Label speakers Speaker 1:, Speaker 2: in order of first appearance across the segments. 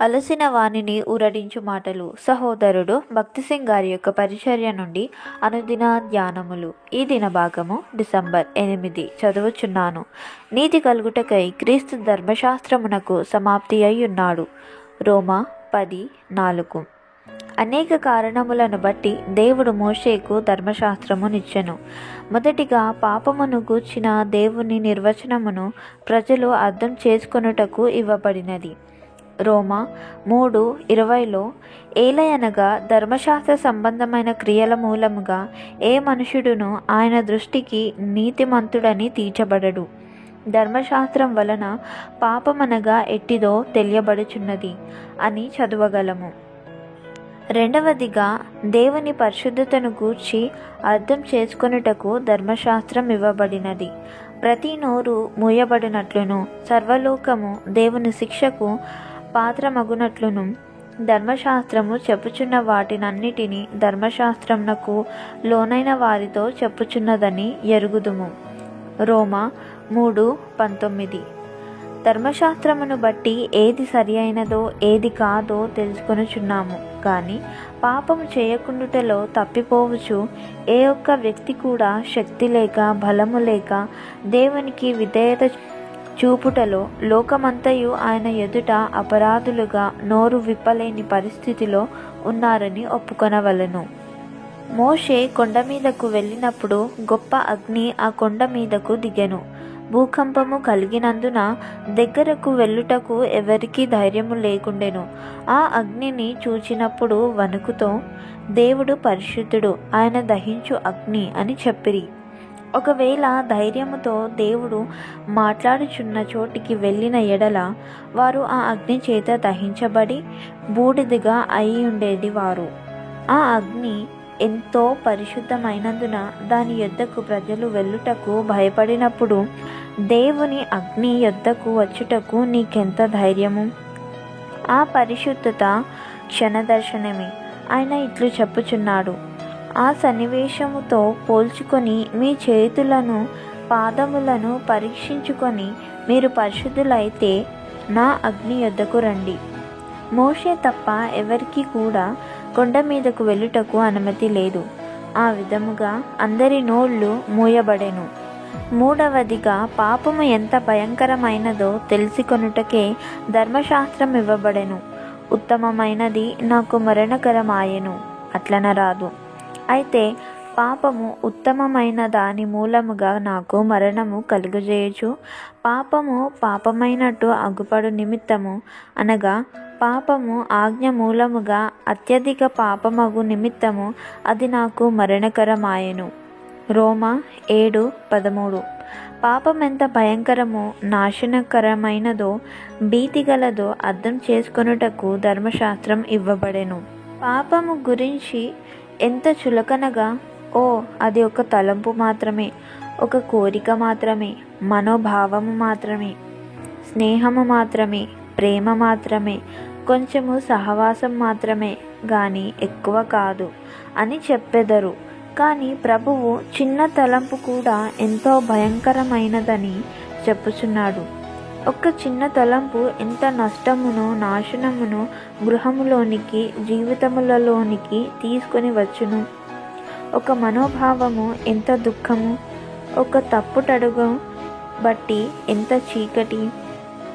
Speaker 1: అలసిన వానిని ఊరడించు మాటలు. సహోదరుడు భక్తిసింగ్ గారి యొక్క పరిచర్య నుండి అనుదిన ధ్యానములు. ఈ దిన భాగము డిసెంబర్ ఎనిమిది చదువుచున్నాను. నీతి కలుగుటకై క్రీస్తు ధర్మశాస్త్రమునకు సమాప్తి అయి ఉన్నాడు రోమా పది నాలుగు. అనేక కారణములను బట్టి దేవుడు మోషేకు ధర్మశాస్త్రమునిచ్చెను మొదటిగా పాపమును గూర్చిన దేవుని నిర్వచనమును ప్రజలు అర్థం చేసుకొనుటకు ఇవ్వబడినది. రోమా మూడు ఇరవైలో ఏలయనగా ధర్మశాస్త్ర సంబంధమైన క్రియల మూలముగా ఏ మనుషుడును ఆయన దృష్టికి నీతిమంతుడని తీర్చబడడు. ధర్మశాస్త్రం వలన పాపమనగా ఎట్టిదో తెలియబడుచున్నది అని చదవగలము. రెండవదిగా దేవుని పరిశుద్ధతను గూర్చి అర్థం చేసుకొనుటకు ధర్మశాస్త్రం ఇవ్వబడినది. ప్రతి నోరు మూయబడినట్లును. సర్వలోకము దేవుని శిక్షకు పాత్రమగునట్లును. ధర్మశాస్త్రము చెప్పుచున్న వాటినన్నిటినీ ధర్మశాస్త్రమునకు లోనైన వారితో చెప్పుచున్నదని ఎరుగుదుము. రోమా మూడు పంతొమ్మిది. ధర్మశాస్త్రమును బట్టి ఏది సరి అయినదో ఏది కాదో తెలుసుకొనుచున్నాము. కానీ పాపము చేయకుండుటలో తప్పిపోవచ్చు ఏ ఒక్క వ్యక్తి కూడా శక్తి లేక బలము లేక దేవునికి విధేయత చూపుటలో లోకమంతయు ఆయన ఎదుట అపరాధులుగా నోరు విప్పలేని పరిస్థితిలో ఉన్నారని ఒప్పుకొనవలను. మోషే కొండ మీదకు వెళ్ళినప్పుడు గొప్ప అగ్ని ఆ కొండ మీదకు దిగెను. భూకంపము కలిగినందున దగ్గరకు వెళ్ళుటకు ఎవరికీ ధైర్యము లేకుండెను. ఆ అగ్నిని చూచినప్పుడు వణుకుతో దేవుడు పరిశుద్ధుడు ఆయన దహించు అగ్ని అని చెప్పిరి. ఒకవేళ ధైర్యముతో దేవుడు మాట్లాడుచున్న చోటికి వెళ్ళిన ఎడల వారు ఆ అగ్ని చేత దహించబడి బూడిదిగా అయి ఉండేది వారు ఆ అగ్ని ఎంతో పరిశుద్ధమైనందున దాని యొద్దకు ప్రజలు వెళ్ళుటకు భయపడినప్పుడు దేవుని అగ్ని యొద్దకు వచ్చుటకు నీకెంత ధైర్యము? ఆ పరిశుద్ధత క్షణదర్శనమే. ఆయన ఇట్లు చెప్పుచున్నాడు. ఆ సన్నివేశముతో పోల్చుకొని మీ చేతులను పాదములను పరీక్షించుకొని మీరు పరిశుద్ధులైతే నా అగ్ని యొద్దకు రండి. మోషే తప్ప ఎవరికి కూడా కొండ మీదకు వెళ్ళుటకు అనుమతి లేదు. ఆ విధముగా అందరి నోళ్ళు మూయబడెను. మూడవదిగా పాపము ఎంత భయంకరమైనదో తెలుసుకొనుటకే ధర్మశాస్త్రం ఇవ్వబడెను. ఉత్తమమైనది నాకు మరణకరమాయెను. అట్లనరాదు. అయితే పాపము ఉత్తమమైన దాని మూలముగా నాకు మరణము కలుగజేయచు. పాపము పాపమైనట్టు అగుపడు నిమిత్తము అనగా పాపము ఆజ్ఞ మూలముగా అత్యధిక పాపమగు నిమిత్తము అది నాకు మరణకరమాయెను. రోమా ఏడు పదమూడు. పాపం ఎంత భయంకరమో నాశనకరమైనదో భీతిగలదో అర్థం చేసుకొనుటకు ధర్మశాస్త్రం ఇవ్వబడెను. పాపము గురించి ఎంత చులకనగా. ఓ అది ఒక తలంపు మాత్రమే. ఒక కోరిక మాత్రమే. మనోభావము మాత్రమే. స్నేహము మాత్రమే. ప్రేమ మాత్రమే. కొంచెము సహవాసం మాత్రమే. కానీ ఎక్కువ కాదు అని చెప్పెదరు. కానీ ప్రభువు చిన్న తలంపు కూడా ఎంతో భయంకరమైనదని చెప్పుచున్నాడు. ఒక్క చిన్న తలంపు ఎంత నష్టమును నాశనమును గృహములోనికి జీవితములలోనికి తీసుకొని వచ్చును. ఒక మనోభావము ఎంత దుఃఖము ఒక తప్పుటడుగు బట్టి ఎంత చీకటి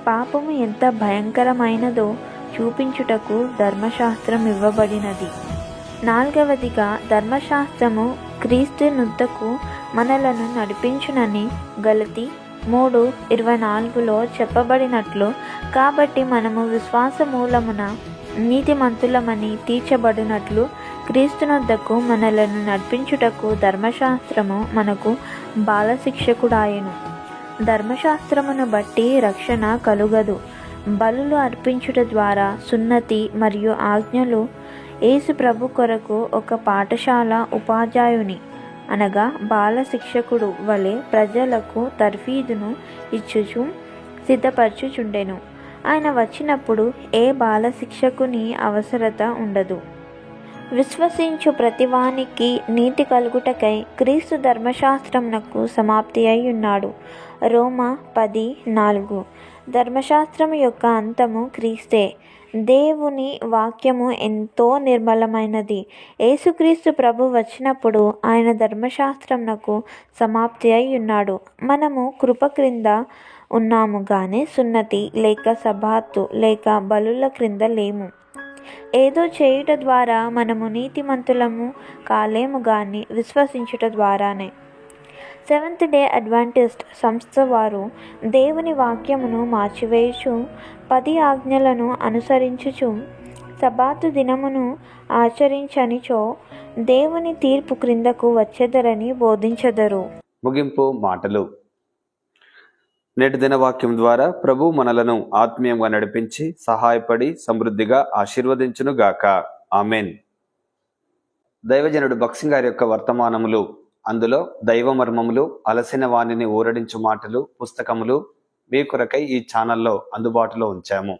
Speaker 1: పాపము ఎంత భయంకరమైనదో చూపించుటకు ధర్మశాస్త్రం ఇవ్వబడినది. నాలుగవదిగా ధర్మశాస్త్రము క్రీస్తు నుద్దకు మనలను నడిపించునని గలతి మూడు ఇరవై నాలుగులో చెప్పబడినట్లు కాబట్టి మనము విశ్వాస మూలమున నీతిమంతులమని తీర్చబడినట్లు క్రీస్తునొద్దకు మనలను నడిపించుటకు ధర్మశాస్త్రము మనకు బాలశిక్షకుడాయను. ధర్మశాస్త్రమును బట్టి రక్షణ కలుగదు. బలులు అర్పించుట ద్వారా సున్నతి మరియు ఆజ్ఞలు యేసు ప్రభు కొరకు ఒక పాఠశాల ఉపాధ్యాయుని. అనగా బాల శిక్షకుడు వలె ప్రజలకు తర్ఫీదును ఇచ్చుచు సిద్ధపరచుచుండెను. ఆయన వచ్చినప్పుడు ఏ బాల శిక్షకుని అవసరత ఉండదు. విశ్వసించు ప్రతివానికి నీతి కలుగుటకై క్రీస్తు ధర్మశాస్త్రమునకు సమాప్తి అయి ఉన్నాడు రోమ పది నాలుగు. ధర్మశాస్త్రం యొక్క అంతము క్రీస్తే. దేవుని వాక్యము ఎంతో నిర్మలమైనది. యేసుక్రీస్తు ప్రభు వచ్చినప్పుడు ఆయన ధర్మశాస్త్రంనకు సమాప్తి అయి ఉన్నాడు. మనము కృప క్రింద ఉన్నాము కానీ సున్నతి లేక సబాత్తు లేక బలుల క్రింద లేము. ఏదో చేయుట ద్వారా మనము నీతిమంతులము కాలేము కానీ విశ్వసించుట ద్వారానే. సెవెంత్ డే అడ్వాంటిస్ట్ సంస్థ వారు దేవుని వాక్యమును మార్చివేయచు పది ఆజ్ఞలను అనుసరించుచు సబాతు దినమును ఆచరించనిచో దేవుని తీర్పు క్రిందకు వచ్చెదరని బోధించెదరు.
Speaker 2: ముగింపు మాటలు. నేటి దిన వాక్యం ద్వారా ప్రభు మనలను ఆత్మీయంగా నడిపించి సహాయపడి సమృద్ధిగా ఆశీర్వదించును గాక ఆమెన్. దైవజనుడు బక్సింగ్ గారి యొక్క వర్తమానములు అందులో దైవ మర్మములు అలసిన వాణిని ఊరడించు మాటలు పుస్తకములు మీ కొరకై ఈ ఛానల్లో అందుబాటులో ఉంచాము.